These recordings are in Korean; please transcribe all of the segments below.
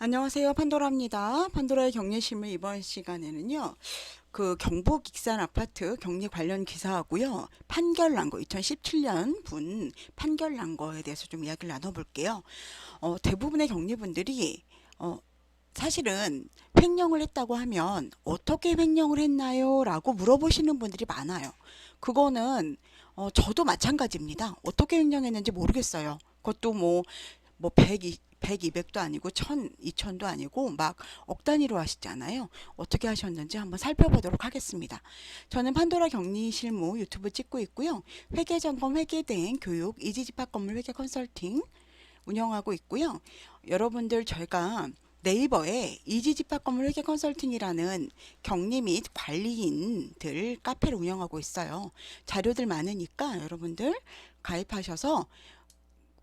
안녕하세요. 판도라입니다. 판도라의 격리실물 이번 시간에는요. 그 경북 익산 아파트 격리 관련 기사하고요. 판결 난 거, 2017년 분 판결 난 거에 대해서 좀 이야기를 나눠 볼게요. 어, 대부분의 격리분들이 어, 사실은 횡령을 했다고 하면 어떻게 횡령을 했나요? 라고 물어보시는 분들이 많아요. 그거는 어, 저도 마찬가지입니다. 어떻게 횡령했는지 모르겠어요. 그것도 뭐, 뭐 100, 100, 200도 아니고 1000, 2000도 아니고 막 억 단위로 하시잖아요. 어떻게 하셨는지 한번 살펴보도록 하겠습니다. 저는 판도라 격리 실무 유튜브 찍고 있고요. 회계 점검, 회계 대행, 교육, 이지집합 건물 회계 컨설팅 운영하고 있고요. 여러분들 저희가 네이버에 이지집합 건물 회계 컨설팅이라는 격리 및 관리인들 카페를 운영하고 있어요. 자료들 많으니까 여러분들 가입하셔서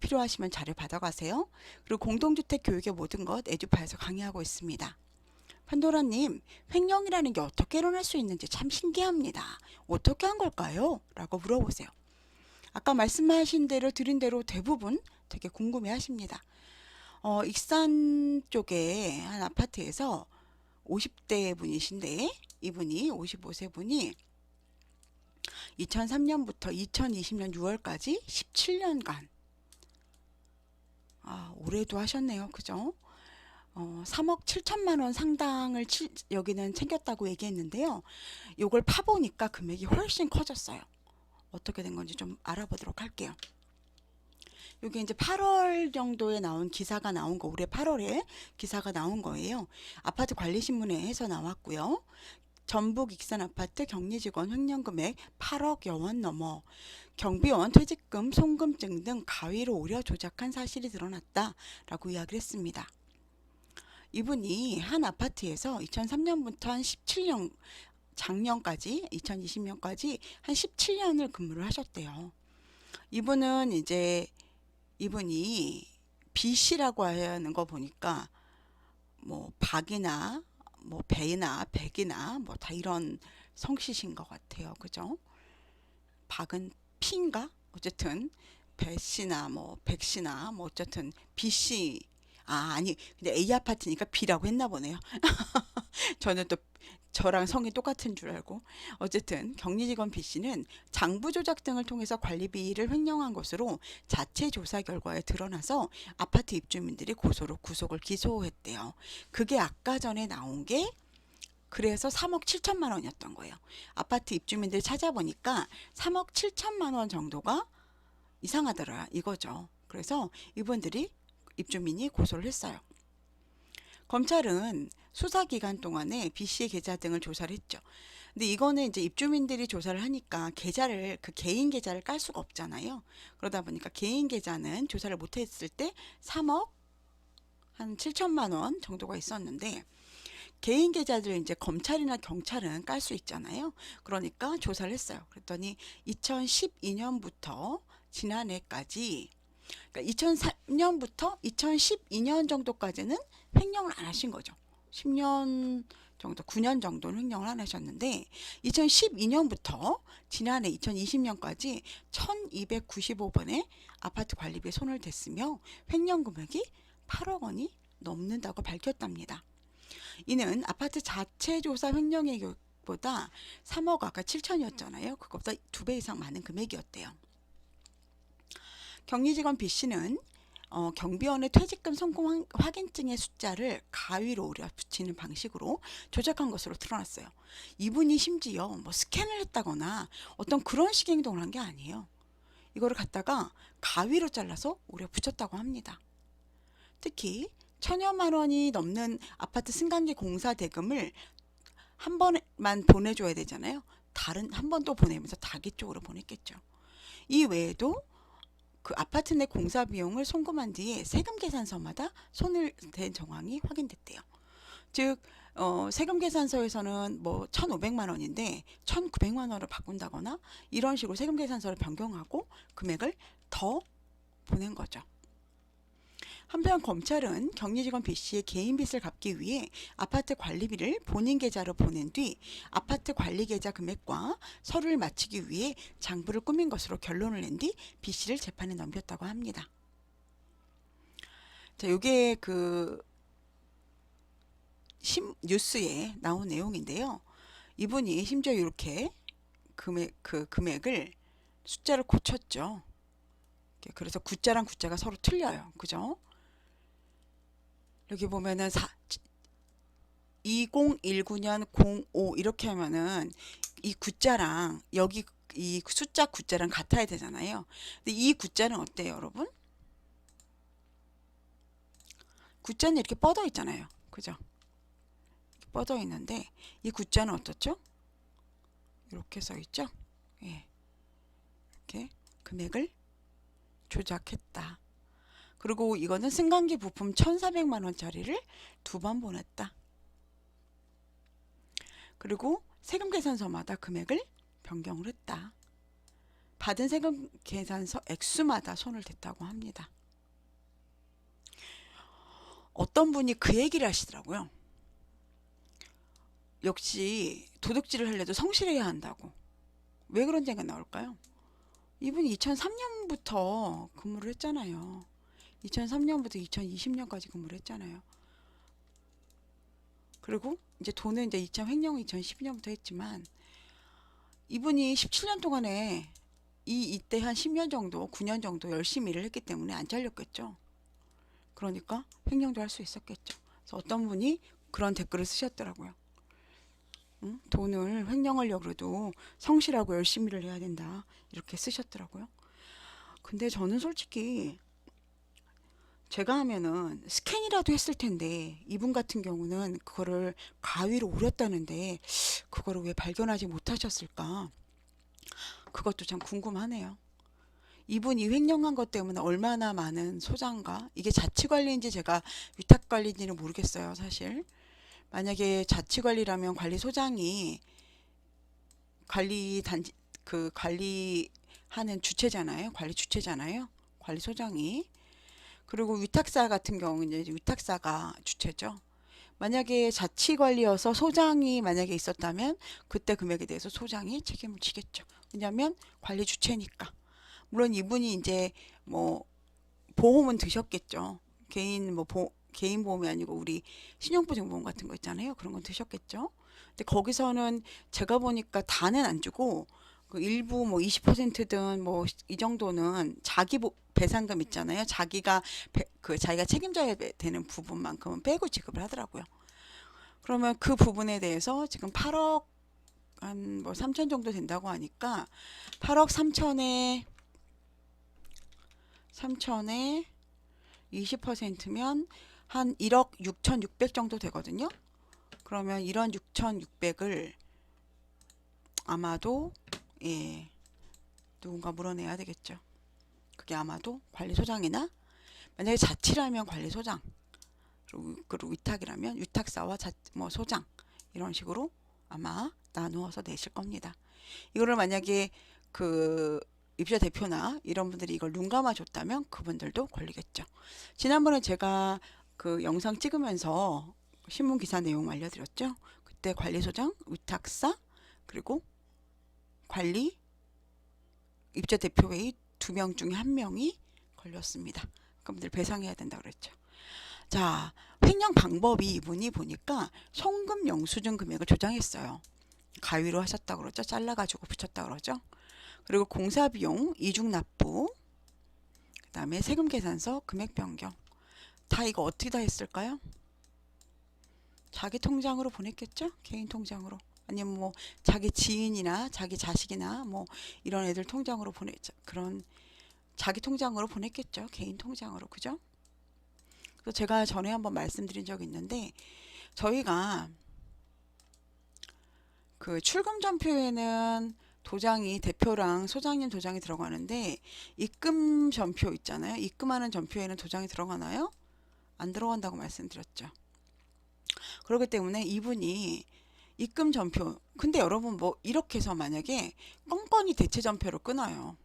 필요하시면 자료 받아가세요. 그리고 공동주택 교육의 모든 것 에듀파에서 강의하고 있습니다. 판도라님, 횡령이라는 게 어떻게 일어날 수 있는지 참 신기합니다. 어떻게 한 걸까요? 라고 물어보세요. 아까 말씀하신 대로 드린 대로 대부분 되게 궁금해 하십니다. 어, 익산 쪽에 한 아파트에서 50대 분이신데 이분이 55세 분이 2003년부터 2020년 6월까지 17년간 아, 올해도 하셨네요. 그죠? 어, 3억 7천만 원 상당을 치, 여기는 챙겼다고 얘기했는데요. 요걸 파보니까 금액이 훨씬 커졌어요. 어떻게 된 건지 좀 알아보도록 할게요. 요게 이제 8월 정도에 나온 기사가 나온 거, 올해 8월에 기사가 나온 거예요. 아파트 관리 신문에서 나왔고요. 전북 익산 아파트 격리 직원 횡령 금액 8억여 원 넘어 경비원 퇴직금, 송금증 등 가위로 오려 조작한 사실이 드러났다라고 이야기를 했습니다. 이분이 한 아파트에서 2003년부터 한 17년 작년까지 2020년까지 한 17년을 근무를 하셨대요. 이분은 이제 이분이 B 씨라고 하는 거 보니까 뭐 박이나 뭐 배나 백이나 뭐 다 이런 성씨신 것 같아요. 그죠? 박은 피인가? 어쨌든 배 씨나 뭐 백 씨나 뭐 어쨌든 B 씨 아 아니 근데 A 아파트니까 B라고 했나 보네요. 저는 또 저랑 성이 똑같은 줄 알고 어쨌든 격리직원 B 씨는 장부 조작 등을 통해서 관리비를 횡령한 것으로 자체 조사 결과에 드러나서 아파트 입주민들이 고소로 구속을 기소했대요. 그게 아까 전에 나온 게 그래서 3억 7천만 원이었던 거예요. 아파트 입주민들 찾아보니까 3억 7천만 원 정도가 이상하더라 이거죠. 그래서 이분들이 입주민이 고소를 했어요. 검찰은 수사 기간 동안에 B 씨의 계좌 등을 조사를 했죠. 근데 이거는 이제 입주민들이 조사를 하니까 계좌를 그 개인 계좌를 깔 수가 없잖아요. 그러다 보니까 개인 계좌는 조사를 못 했을 때 3억 한 7천만 원 정도가 있었는데 개인 계좌들을 이제 검찰이나 경찰은 깔 수 있잖아요. 그러니까 조사를 했어요. 그랬더니 2012년부터 지난해까지 그러니까 2003년부터 2012년 정도까지는 횡령을 안 하신 거죠. 10년 정도, 9년 정도는 횡령을 안 하셨는데 2012년부터 지난해 2020년까지 1295번의 아파트 관리비에 손을 댔으며 횡령 금액이 8억 원이 넘는다고 밝혔답니다. 이는 아파트 자체 조사 횡령액보다 3억 아까 7천이었잖아요. 그것보다 두 배 이상 많은 금액이었대요. 격리직원 B 씨는 어, 경비원의 퇴직금 성공 확- 확인증의 숫자를 가위로 오려 붙이는 방식으로 조작한 것으로 드러났어요. 이분이 심지어 뭐 스캔을 했다거나 어떤 그런 식의 행동을 한 게 아니에요. 이거를 갖다가 가위로 잘라서 오려 붙였다고 합니다. 특히 천여만 원이 넘는 아파트 승강기 공사 대금을 한 번만 보내줘야 되잖아요. 다른 한 번 또 보내면서 다기 쪽으로 보냈겠죠. 이 외에도 그 아파트 내 공사 비용을 송금한 뒤에 세금 계산서마다 손을 댄 정황이 확인됐대요. 즉 어, 세금 계산서에서는 뭐 1,500만 원인데 1,900만 원을 바꾼다거나 이런 식으로 세금 계산서를 변경하고 금액을 더 보낸 거죠. 한편 검찰은 격리직원 B 씨의 개인 빚을 갚기 위해 아파트 관리비를 본인 계좌로 보낸 뒤 아파트 관리 계좌 금액과 서류를 마치기 위해 장부를 꾸민 것으로 결론을 낸 뒤 B 씨를 재판에 넘겼다고 합니다. 자, 요게 그 심, 뉴스에 나온 내용인데요. 이분이 심지어 이렇게 금액 그 금액을 숫자를 고쳤죠. 그래서 구자랑 구자가 서로 틀려요. 그죠? 여기 보면은 사, 2019년 05 이렇게 하면은 이 구자랑 여기 이 숫자 구자랑 같아야 되잖아요. 근데 이 구자는 어때요, 여러분? 구자는 이렇게 뻗어 있잖아요. 그죠? 뻗어 있는데 이 구자는 어떻죠? 이렇게 써 있죠? 예. 이렇게 금액을 조작했다. 그리고 이거는 승강기 부품 1,400만 원짜리를 두 번 보냈다. 그리고 세금 계산서마다 금액을 변경을 했다. 받은 세금 계산서 액수마다 손을 댔다고 합니다. 어떤 분이 그 얘기를 하시더라고요. 역시 도둑질을 하려도 성실해야 한다고. 왜 그런 얘기가 나올까요? 이분이 2003년부터 근무를 했잖아요. 2003년부터 2020년까지 근무를 했잖아요. 그리고 이제 돈은 이제 2000 횡령 2012년부터 했지만 이분이 17년 동안에 이 이때 한 10년 정도, 9년 정도 열심히 일을 했기 때문에 안 잘렸겠죠. 그러니까 횡령도 할 수 있었겠죠. 그래서 어떤 분이 그런 댓글을 쓰셨더라고요. 응? 돈을 횡령하려고 그래도 성실하고 열심히 일을 해야 된다. 이렇게 쓰셨더라고요. 근데 저는 솔직히 제가 하면은 스캔이라도 했을 텐데 이분 같은 경우는 그거를 가위로 오렸다는데 그거를 왜 발견하지 못하셨을까? 그것도 참 궁금하네요. 이분이 횡령한 것 때문에 얼마나 많은 소장과 이게 자치관리인지 제가 위탁관리인지는 모르겠어요, 사실. 만약에 자치관리라면 관리소장이 관리 단지 그 관리하는 주체잖아요. 관리 주체잖아요. 관리소장이. 그리고 위탁사 같은 경우는 위탁사가 주체죠. 만약에 자치관리여서 소장이 만약에 있었다면 그때 금액에 대해서 소장이 책임을 지겠죠. 왜냐하면 관리 주체니까. 물론 이분이 이제 뭐 보험은 드셨겠죠. 개인 뭐 보, 개인 보험이 아니고 우리 신용보증보험 같은 거 있잖아요. 그런 건 드셨겠죠. 근데 거기서는 제가 보니까 다는 안 주고 그 일부 뭐 20%든 뭐 이 정도는 자기 보, 배상금 있잖아요. 자기가 배, 그 자기가 책임져야 되는 부분만큼은 빼고 지급을 하더라고요. 그러면 그 부분에 대해서 지금 8억 한 뭐 3천 정도 된다고 하니까 8억 3천에 3천에 20%면 한 1억 6,600 정도 되거든요. 그러면 이런 6,600을 아마도 예 누군가 물어내야 되겠죠. 그게 아마도 관리소장이나 만약에 자치라면 관리소장 그리고, 그리고 위탁이라면 위탁사와 자, 뭐 소장 이런 식으로 아마 나누어서 내실 겁니다. 이거를 만약에 그 입사 대표나 이런 분들이 이걸 눈 감아 줬다면 그분들도 걸리겠죠. 지난번에 제가 그 영상 찍으면서 신문 기사 내용 알려드렸죠. 그때 관리소장, 위탁사, 그리고 관리, 입자 대표회의 두 명 중에 한 명이 걸렸습니다. 그분들 배상해야 된다 그랬죠. 자, 횡령 방법이 이분이 보니까 송금 영수증 금액을 조장했어요. 가위로 하셨다 그러죠. 잘라가지고 붙였다 그러죠. 그리고 공사 비용 이중 납부, 그 다음에 세금 계산서 금액 변경. 다 이거 어떻게 다 했을까요? 자기 통장으로 보냈겠죠? 개인 통장으로. 아니면 뭐 자기 지인이나 자기 자식이나 뭐 이런 애들 통장으로 보내 그런 자기 통장으로 보냈겠죠. 개인 통장으로. 그죠? 그래서 제가 전에 한번 말씀드린 적이 있는데 저희가 그 출금 전표에는 도장이 대표랑 소장님 도장이 들어가는데 입금 전표 있잖아요. 입금하는 전표에는 도장이 들어가나요? 안 들어간다고 말씀드렸죠. 그렇기 때문에 이분이 입금 전표 근데 여러분 뭐 이렇게 해서 만약에 껌껌이 대체 전표로 끊어요.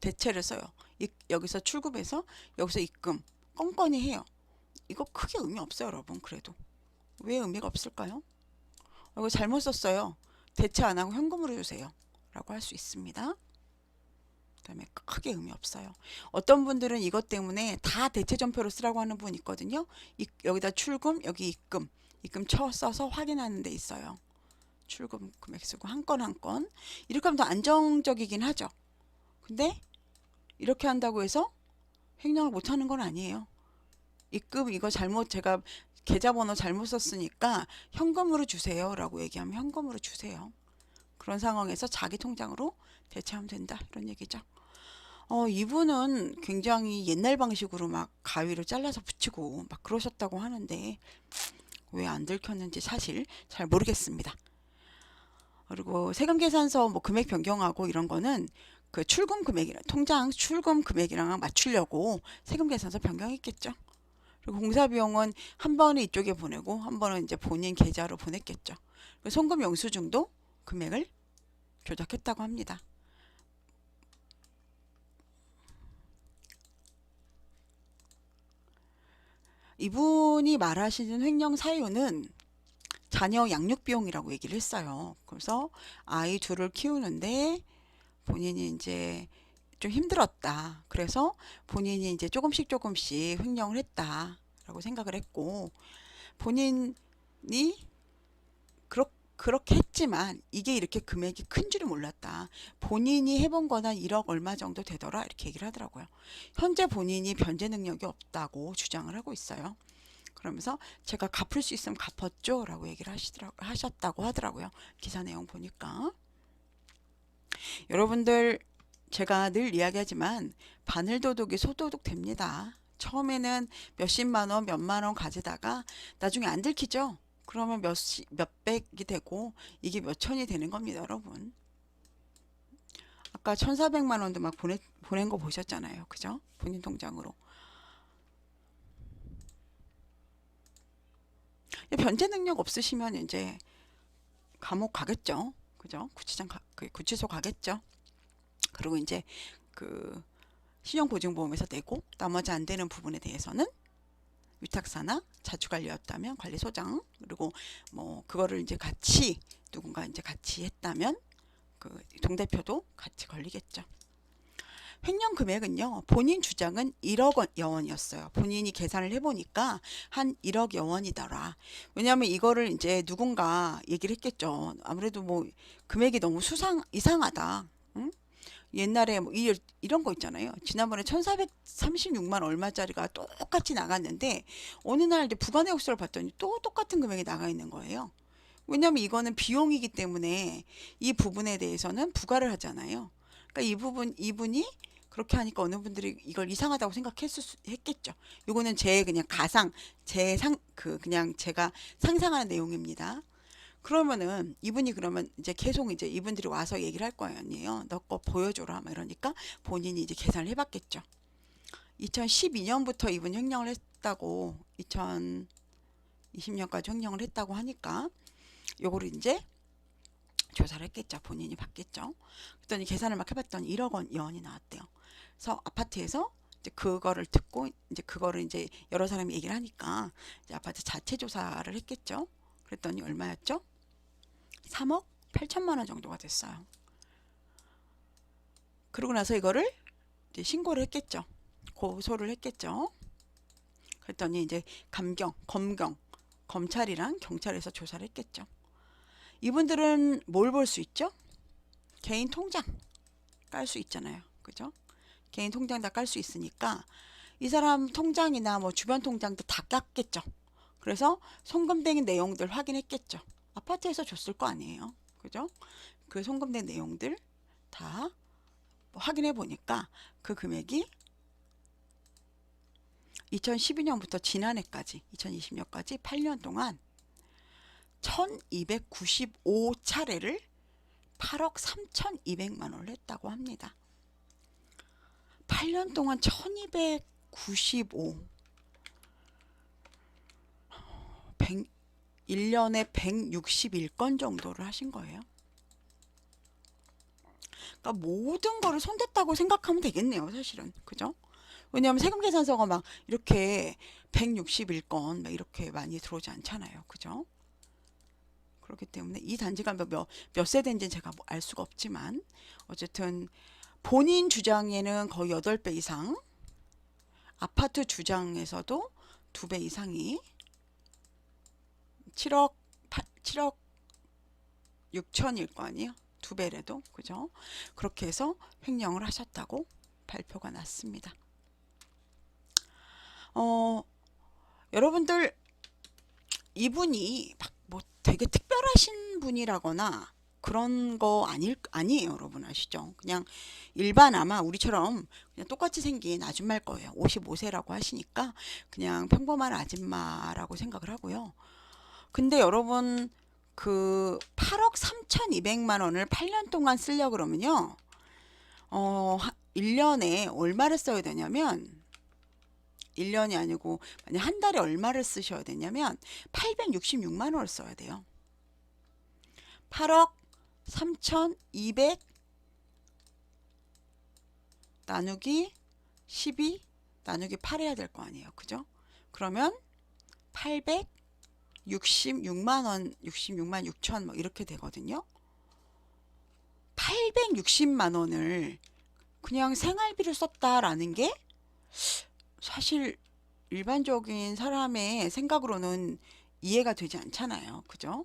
대체를 써요. 이, 여기서 출금해서 여기서 입금 껌껌이 해요. 이거 크게 의미 없어요, 여러분. 그래도 왜 의미가 없을까요? 이거 잘못 썼어요. 대체 안 하고 현금으로 주세요. 라고 할 수 있습니다. 그다음에 크게 의미 없어요. 어떤 분들은 이것 때문에 다 대체 전표로 쓰라고 하는 분 있거든요. 이, 여기다 출금, 여기 입금. 입금 쳐 써서 확인하는 데 있어요. 출금 금액 쓰고 한 건 한 건. 이렇게 하면 더 안정적이긴 하죠. 근데 이렇게 한다고 해서 횡령을 못 하는 건 아니에요. 입금 이거 잘못 제가 계좌번호 잘못 썼으니까 현금으로 주세요 라고 얘기하면 현금으로 주세요. 그런 상황에서 자기 통장으로 대체하면 된다 이런 얘기죠. 어, 이분은 굉장히 옛날 방식으로 막 가위로 잘라서 붙이고 막 그러셨다고 하는데 왜 안 들켰는지 사실 잘 모르겠습니다. 그리고 세금 계산서 뭐 금액 변경하고 이런 거는 그 출금 금액이랑 통장 출금 금액이랑 맞추려고 세금 계산서 변경했겠죠. 그리고 공사 비용은 한 번은 이쪽에 보내고 한 번은 이제 본인 계좌로 보냈겠죠. 송금 영수증도 금액을 조작했다고 합니다. 이분이 말하시는 횡령 사유는 자녀 양육 비용이라고 얘기를 했어요. 그래서 아이 둘을 키우는데 본인이 이제 좀 힘들었다. 그래서 본인이 이제 조금씩 조금씩 횡령을 했다라고 생각을 했고 본인이 그렇, 그렇게 했지만 이게 이렇게 금액이 큰 줄은 몰랐다. 본인이 해본 건한 1억 얼마 정도 되더라 이렇게 얘기를 하더라고요. 현재 본인이 변제 능력이 없다고 주장을 하고 있어요. 그러면서 제가 갚을 수 있으면 갚았죠 라고 얘기를 하시더라, 하셨다고 하더라고요. 기사 내용 보니까. 여러분들 제가 늘 이야기하지만 바늘도둑이 소도둑 됩니다. 처음에는 몇십만 원, 몇만 원 가지다가 나중에 안 들키죠. 그러면 몇십, 몇백이 되고 이게 몇 천이 되는 겁니다, 여러분. 아까 천사백만 원도 막 보내, 보낸 거 보셨잖아요. 그죠? 본인 통장으로. 변제 능력 없으시면 이제 감옥 가겠죠. 그죠? 구치장 가, 그 구치소 가겠죠. 그리고 이제 그 신용보증보험에서 내고 나머지 안 되는 부분에 대해서는 위탁사나 자주관리였다면 관리소장 그리고 뭐 그거를 이제 같이 누군가 이제 같이 했다면 그 동대표도 같이 걸리겠죠. 횡령 금액은요, 본인 주장은 1억 원, 여원이었어요. 본인이 계산을 해보니까 한 1억 여원이더라. 왜냐하면 이거를 이제 누군가 얘기를 했겠죠. 아무래도 뭐 금액이 너무 수상, 이상하다. 응? 옛날에 뭐 이, 이런 거 있잖아요. 지난번에 1436만 얼마짜리가 똑같이 나갔는데 어느 날 이제 부가내역서를 봤더니 또 똑같은 금액이 나가 있는 거예요. 왜냐하면 이거는 비용이기 때문에 이 부분에 대해서는 부과를 하잖아요. 그러니까 이 부분 이분이 그렇게 하니까 어느 분들이 이걸 이상하다고 생각했을 수, 했겠죠. 요거는 제 그냥 가상, 제 상, 그 그냥 제가 상상하는 내용입니다. 그러면은 이분이 그러면 이제 계속 이제 이분들이 와서 얘기를 할거 아니에요. 너 거 보여줘라. 막 이러니까 본인이 이제 계산을 해봤겠죠. 2012년부터 이분 횡령을 했다고 2020년까지 횡령을 했다고 하니까 요거를 이제 조사를 했겠죠. 본인이 받겠죠. 그랬더니 계산을 막 해봤더니 1억 원 여원이 나왔대요. 그래서 아파트에서 이제 그거를 듣고 이제 그거를 이제 여러 사람이 얘기를 하니까 이제 아파트 자체 조사를 했겠죠. 그랬더니 얼마였죠? 3억 8천만 원 정도가 됐어요. 그러고 나서 이거를 이제 신고를 했겠죠. 고소를 했겠죠. 그랬더니 이제 감경, 검경, 검찰이랑 경찰에서 조사를 했겠죠. 이분들은 뭘 볼 수 있죠? 개인 통장 깔 수 있잖아요. 그죠? 개인 통장 다 깔 수 있으니까 이 사람 통장이나 뭐 주변 통장도 다 깠겠죠. 그래서 송금된 내용들 확인했겠죠. 아파트에서 줬을 거 아니에요. 그죠? 그 송금된 내용들 다 확인해 보니까 그 금액이 2012년부터 지난해까지 2020년까지 8년 동안 1295차례를 8억 3,200만 원을 했다고 합니다. 8년 동안 1295 100, 1년에 161건 정도를 하신 거예요. 그러니까 모든 거를 손댔다고 생각하면 되겠네요, 사실은. 그죠? 왜냐하면 세금 계산서가 막 이렇게 161건 막 이렇게 많이 들어오지 않잖아요. 그죠? 그렇기 때문에 이 단지가 몇, 몇, 몇 세대인지는 제가 뭐 알 수가 없지만 어쨌든 본인 주장에는 거의 8배 이상 아파트 주장에서도 2배 이상이 7억 8, 7억 6천일 거 아니에요? 두 배래도 그죠? 그렇게 해서 횡령을 하셨다고 발표가 났습니다. 어, 여러분들 이분이 막 뭐 되게 특별하신 분이라거나 그런 거 아닐 아니에요, 여러분 아시죠? 그냥 일반 아마 우리처럼 그냥 똑같이 생긴 아줌마일 거예요. 55세라고 하시니까 그냥 평범한 아줌마라고 생각을 하고요. 근데 여러분 그 8억 3,200만 원을 8년 동안 쓰려 그러면요. 어, 1년에 얼마를 써야 되냐면 1년이 아니고 만약 한 달에 얼마를 쓰셔야 되냐면 866만 원을 써야 돼요. 8억 3,200 나누기 12 나누기 8 해야 될 거 아니에요. 그죠? 그러면 866만 원, 66만 6천 뭐 이렇게 되거든요. 860만 원을 그냥 생활비로 썼다라는 게 사실 일반적인 사람의 생각으로는 이해가 되지 않잖아요. 그죠?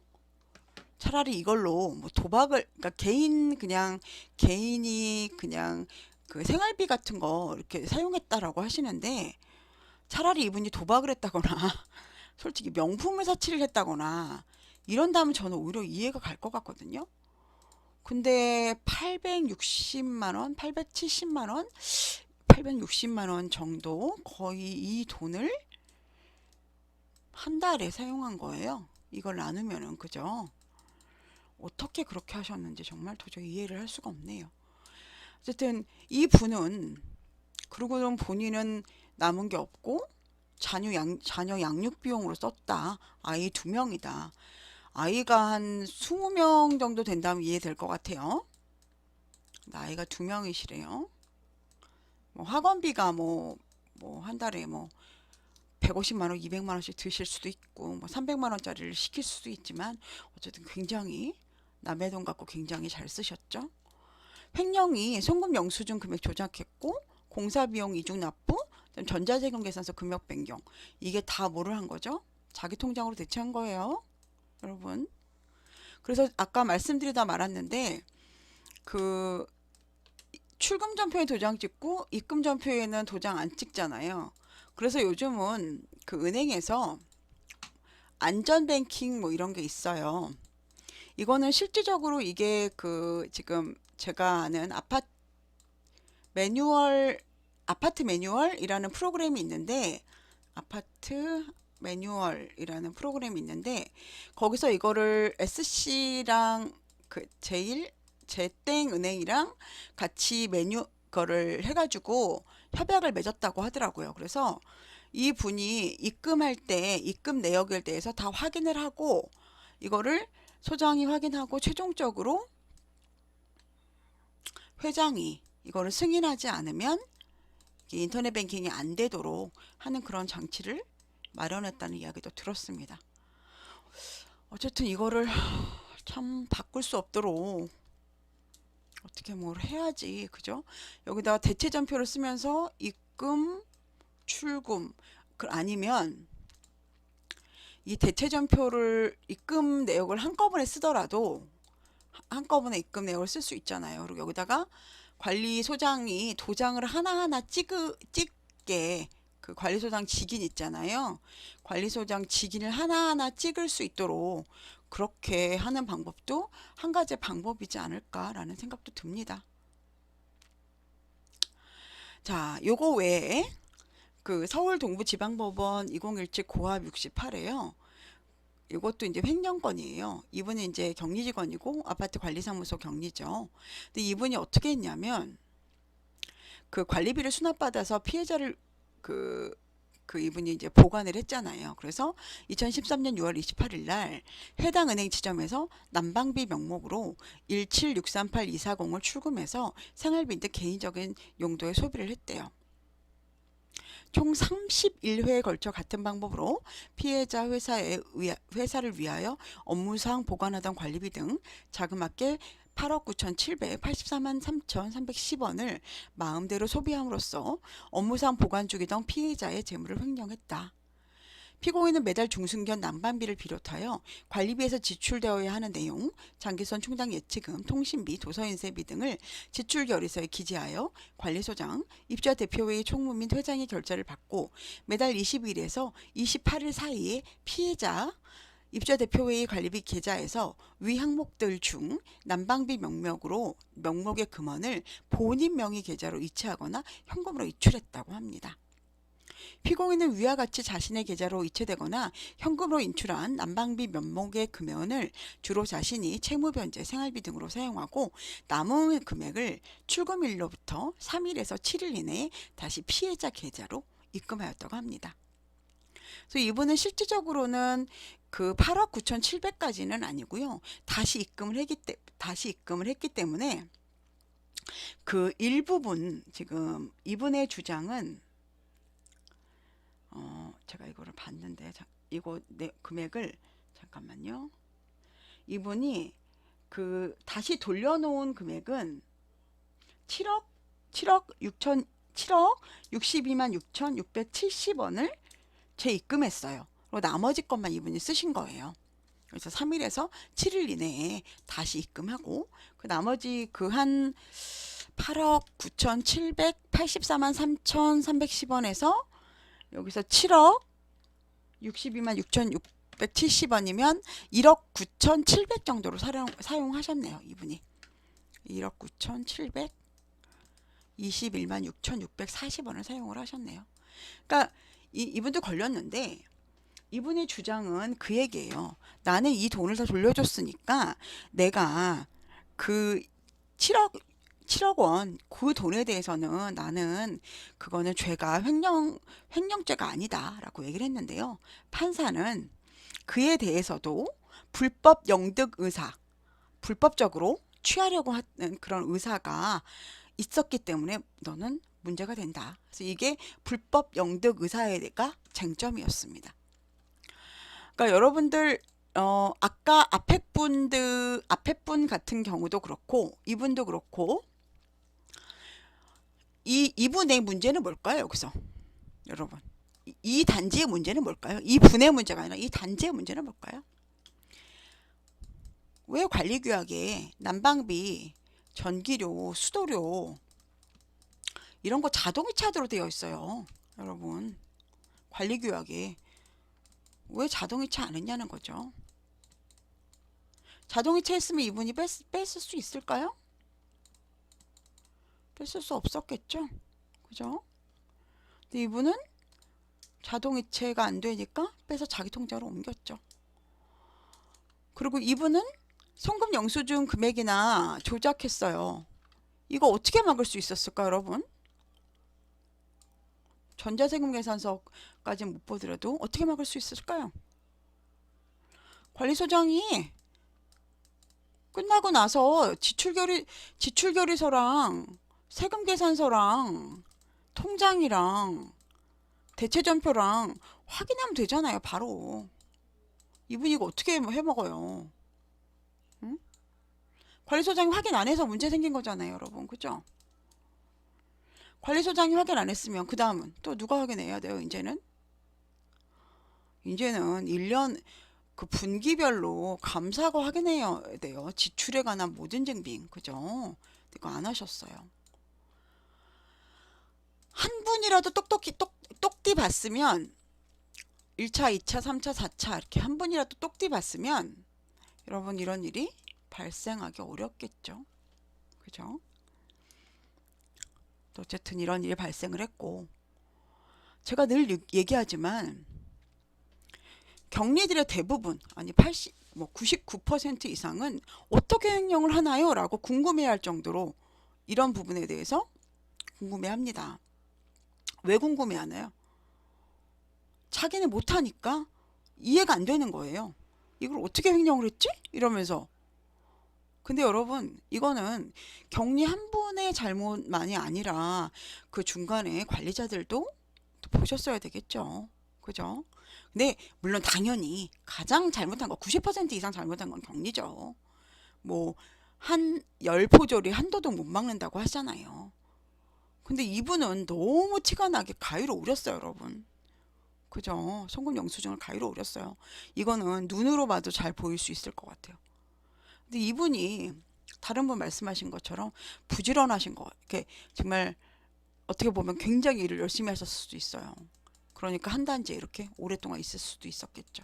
차라리 이걸로 뭐 도박을 그러니까 개인 그냥 개인이 그냥 그 생활비 같은 거 이렇게 사용했다라고 하시는데 차라리 이분이 도박을 했다거나 솔직히 명품 을 사치를 했다거나 이런다면 저는 오히려 이해가 갈 것 같거든요. 근데 860만 원, 870만 원, 860만 원 정도 거의 이 돈을 한 달에 사용한 거예요. 이걸 나누면은 그죠? 어떻게 그렇게 하셨는지 정말 도저히 이해를 할 수가 없네요. 어쨌든 이 분은 그러고는 본인은 남은 게 없고 자녀 양 자녀 양육 비용으로 썼다. 아이 두 명이다. 아이가 한 20명 정도 된다면 이해될 것 같아요. 나이가 두 명이시래요. 뭐 학원비가 뭐 뭐 한 달에 뭐 150만 원, 200만 원씩 드실 수도 있고 뭐 300만 원짜리를 시킬 수도 있지만 어쨌든 굉장히 남의 돈 갖고 굉장히 잘 쓰셨죠. 횡령이 송금 영수증 금액 조작했고 공사 비용 이중 납부, 전자세금 계산서 금액 변경 이게 다 뭐를 한 거죠? 자기 통장으로 대체한 거예요, 여러분. 그래서 아까 말씀드리다 말았는데 그 출금 전표에 도장 찍고 입금 전표에는 도장 안 찍잖아요. 그래서 요즘은 그 은행에서 안전 뱅킹 뭐 이런 게 있어요. 이거는 실질적으로 이게 그 지금 제가 아는 아파트 매뉴얼 아파트 매뉴얼이라는 프로그램이 있는데 아파트 매뉴얼이라는 프로그램이 있는데 거기서 이거를 SC랑 그 제일 제땡 은행이랑 같이 메뉴 거를 해가지고 협약을 맺었다고 하더라고요. 그래서 이 분이 입금할 때 입금 내역에 대해서 다 확인을 하고 이거를 소장이 확인하고 최종적으로 회장이 이거를 승인하지 않으면 인터넷 뱅킹이 안 되도록 하는 그런 장치를 마련했다는 이야기도 들었습니다. 어쨌든 이거를 참 바꿀 수 없도록 어떻게 뭘 해야지 그죠? 여기다가 대체 전표를 쓰면서 입금, 출금 그 아니면 이 대체 전표를 입금 내역을 한꺼번에 쓰더라도 한꺼번에 입금 내역을 쓸 수 있잖아요. 그리고 여기다가 관리소장이 도장을 하나하나 찍으, 찍게 그 관리소장 직인 있잖아요. 관리소장 직인을 하나하나 찍을 수 있도록 그렇게 하는 방법도 한 가지 방법이지 않을까라는 생각도 듭니다. 자, 요거 외에 그 서울 동부지방법원 2017 고합 68에요. 이것도 이제 횡령건이에요. 이분은 이제 격리직원이고 아파트 관리사무소 격리죠. 근데 이분이 어떻게 했냐면 그 관리비를 수납받아서 피해자를 그, 그 이분이 이제 보관을 했잖아요. 그래서 2013년 6월 28일 날 해당 은행 지점에서 난방비 명목으로 17638-240을 출금해서 생활비 등 개인적인 용도에 소비를 했대요. 총 31회에 걸쳐 같은 방법으로 피해자 회사에 위, 회사를 위하여 업무상 보관하던 관리비 등 자그맣게 8억 9,784만 3,310원을 마음대로 소비함으로써 업무상 보관 중이던 피해자의 재물을 횡령했다. 피고인은 매달 중순견 난방비를 비롯하여 관리비에서 지출되어야 하는 내용, 장기선 충당 예치금, 통신비, 도서인쇄비 등을 지출 결의서에 기재하여 관리소장, 입주자 대표회의 총무 및 회장의 결재를 받고 매달 20일에서 28일 사이에 피해자 입주자 대표회의 관리비 계좌에서 위 항목들 중 난방비 명목으로 명목의 금원을 본인 명의 계좌로 이체하거나 현금으로 이출했다고 합니다. 피고인은 위와 같이 자신의 계좌로 이체되거나 현금으로 인출한 난방비 면목의 금연을 주로 자신이 채무 변제, 생활비 등으로 사용하고 남은 금액을 출금일로부터 3일에서 7일 이내에 다시 피해자 계좌로 입금하였다고 합니다. 그래서 이분은 실질적으로는 그 8억 9,700까지는 아니고요. 다시 입금을 했기 때 다시 입금을 했기 때문에 그 일부분 지금 이분의 주장은 어 제가 이거를 봤는데 자, 이거 내 금액을 잠깐만요. 이분이 그 다시 돌려놓은 금액은 7억 7억 6천 7억 62만 6,670원을 재입금했어요. 그리고 나머지 것만 이분이 쓰신 거예요. 그래서 3일에서 7일 이내에 다시 입금하고 그 나머지 그 한 8억 9,784만 3,310원에서 여기서 7억 62만 6,670원이면 1억 9,700 정도로 사용, 사용하셨네요. 이분이 1억 9,700 21만 6,640원을 사용을 하셨네요. 그러니까 이, 이분도 걸렸는데 이분의 주장은 그 얘기예요. 나는 이 돈을 다 돌려줬으니까 내가 그 7억 7억 원 그 돈에 대해서는 나는 그거는 죄가 횡령 횡령죄가 아니다라고 얘기를 했는데요. 판사는 그에 대해서도 불법 영득 의사 불법적으로 취하려고 하는 그런 의사가 있었기 때문에 너는 문제가 된다. 그래서 이게 불법 영득 의사에가 쟁점이었습니다. 그러니까 여러분들 어 아까 앞에 분들 앞에 분 같은 경우도 그렇고 이분도 그렇고 이 이분의 문제는 뭘까요 여기서 여러분 이, 이 단지의 문제는 뭘까요? 이 분의 문제가 아니라 이 단지의 문제는 뭘까요? 왜 관리규약에 난방비, 전기료, 수도료 이런 거 자동이체하도록 되어 있어요. 여러분 관리규약에 왜 자동이체 안 했냐는 거죠. 자동이체 했으면 이분이 뺐, 뺐을 수 있을까요? 뺐을 수 없었겠죠. 그죠? 근데 이분은 자동이체가 안 되니까 빼서 자기 통장으로 옮겼죠. 그리고 이분은 송금 영수증 금액이나 조작했어요. 이거 어떻게 막을 수 있었을까, 여러분? 전자세금 계산서까지 못 보더라도 어떻게 막을 수 있을까요? 관리소장이 끝나고 나서 지출결의 지출결의서랑 세금 계산서랑 통장이랑 대체전표랑 확인하면 되잖아요, 바로. 이분이 이거 어떻게 해먹어요? 응? 관리소장이 확인 안 해서 문제 생긴 거잖아요, 여러분. 그죠? 관리소장이 확인 안 했으면 그 다음은 또 누가 확인해야 돼요, 이제는? 이제는 1년 그 분기별로 감사가 확인해야 돼요. 지출에 관한 모든 증빙. 그죠? 이거 안 하셨어요. 한 분이라도 똑똑히 똑, 똑띠 봤으면 1차, 2차, 3차, 4차 이렇게 한 분이라도 똑띠 봤으면 여러분 이런 일이 발생하기 어렵겠죠. 그죠? 또 어쨌든 이런 일이 발생을 했고 제가 늘 유- 얘기하지만 경리들의 대부분 아니 80, 뭐 99% 이상은 어떻게 횡령을 하나요? 라고 궁금해할 정도로 이런 부분에 대해서 궁금해합니다. 왜 궁금해하나요? 자기는 못하니까 이해가 안 되는 거예요. 이걸 어떻게 횡령을 했지? 이러면서. 근데 여러분, 이거는 격리 한 분의 잘못만이 아니라 그 중간에 관리자들도 또 보셨어야 되겠죠. 그죠? 근데 물론 당연히 가장 잘못한 거 90% 이상 잘못한 건 격리죠. 뭐 한 열포졸이 한도도 못 막는다고 하잖아요. 근데 이분은 너무 티가 나게 가위로 우렸어요, 여러분. 그죠? 송금 영수증을 가위로 오렸어요. 이거는 눈으로 봐도 잘 보일 수 있을 것 같아요. 근데 이분이 다른 분 말씀하신 것처럼 부지런하신 거, 이렇게 정말 어떻게 보면 굉장히 일을 열심히 하셨을 수도 있어요. 그러니까 한 단지에 이렇게 오랫동안 있을 수도 있었겠죠.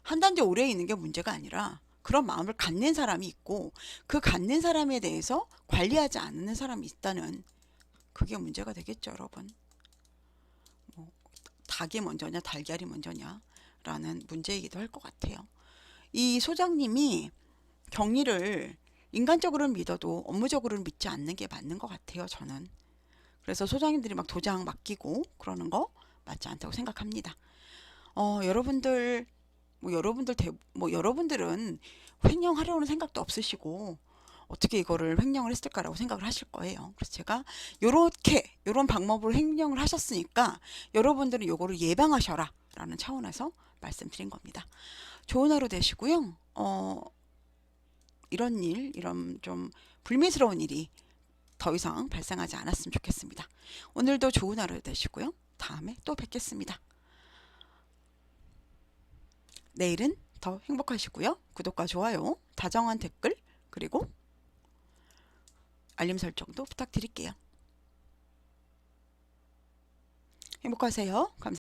한 단지에 오래 있는 게 문제가 아니라 그런 마음을 갖는 사람이 있고 그 갖는 사람에 대해서 관리하지 않는 사람이 있다는 그게 문제가 되겠죠, 여러분. 뭐 닭이 먼저냐, 달걀이 먼저냐 라는 문제이기도 할 것 같아요. 이 소장님이 경리를 인간적으로는 믿어도 업무적으로는 믿지 않는 게 맞는 것 같아요, 저는. 그래서 소장님들이 막 도장 맡기고 그러는 거 맞지 않다고 생각합니다. 어, 여러분들 뭐 여러분들 대, 뭐 여러분들은 횡령하려는 생각도 없으시고 어떻게 이거를 횡령을 했을까라고 생각을 하실 거예요. 그래서 제가 요렇게 요런 방법으로 횡령을 하셨으니까 여러분들은 요거를 예방하셔라 라는 차원에서 말씀드린 겁니다. 좋은 하루 되시고요. 어, 이런 일, 이런 좀 불미스러운 일이 더 이상 발생하지 않았으면 좋겠습니다. 오늘도 좋은 하루 되시고요. 다음에 또 뵙겠습니다. 내일은 더 행복하시고요. 구독과 좋아요, 다정한 댓글, 그리고 알림 설정도 부탁드릴게요. 행복하세요. 감사합니다.